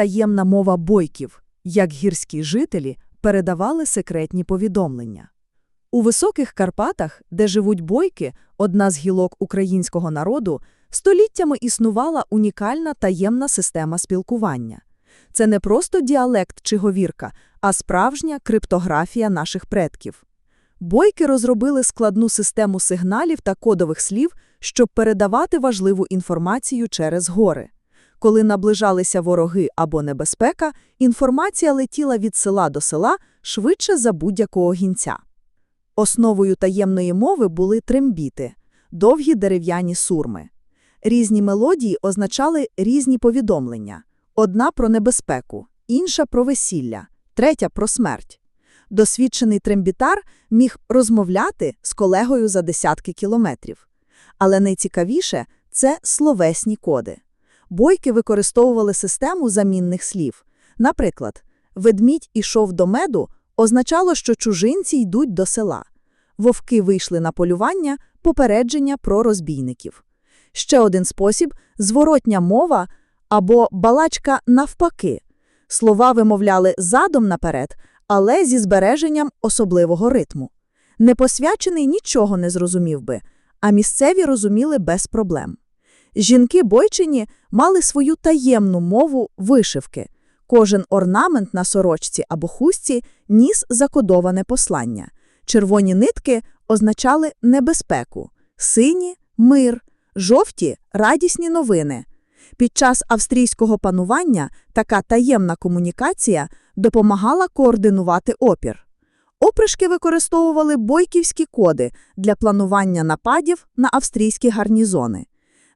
таємна мова бойків, як гірські жителі передавали секретні повідомлення. У високих Карпатах, де живуть бойки, одна з гілок українського народу, століттями існувала унікальна таємна система спілкування. Це не просто діалект чи говірка, а справжня криптографія наших предків. Бойки розробили складну систему сигналів та кодових слів, щоб передавати важливу інформацію через гори. Коли наближалися вороги або небезпека, інформація летіла від села до села швидше за будь-якого гінця. Основою таємної мови були трембіти – довгі дерев'яні сурми. Різні мелодії означали різні повідомлення. Одна про небезпеку, інша про весілля, третя про смерть. Досвідчений трембітар міг розмовляти з колегою за десятки кілометрів. Але найцікавіше – це словесні коди. Бойки використовували систему замінних слів. Наприклад, «ведмідь ішов до меду» означало, що чужинці йдуть до села. Вовки вийшли на полювання – попередження про розбійників. Ще один спосіб – зворотня мова або балачка навпаки. Слова вимовляли задом наперед, але зі збереженням особливого ритму. Непосвячений нічого не зрозумів би, а місцеві розуміли без проблем. Жінки бойчині мали свою таємну мову вишивки. Кожен орнамент на сорочці або хустці ніс закодоване послання. Червоні нитки означали небезпеку, сині мир, жовті радісні новини. Під час австрійського панування така таємна комунікація допомагала координувати опір. Опришки використовували бойківські коди для планування нападів на австрійські гарнізони.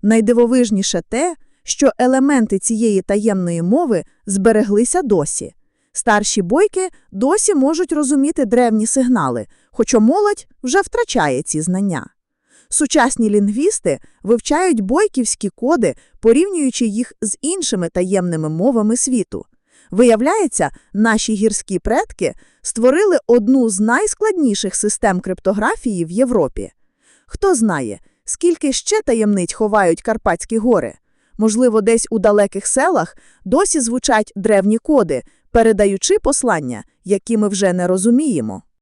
Найдивовижніше те, що елементи цієї таємної мови збереглися досі. Старші бойки досі можуть розуміти древні сигнали, хоча молодь вже втрачає ці знання. Сучасні лінгвісти вивчають бойківські коди, порівнюючи їх з іншими таємними мовами світу. Виявляється, наші гірські предки створили одну з найскладніших систем криптографії в Європі. Хто знає, скільки ще таємниць ховають Карпатські гори? Можливо, десь у далеких селах досі звучать древні коди, передаючи послання, які ми вже не розуміємо.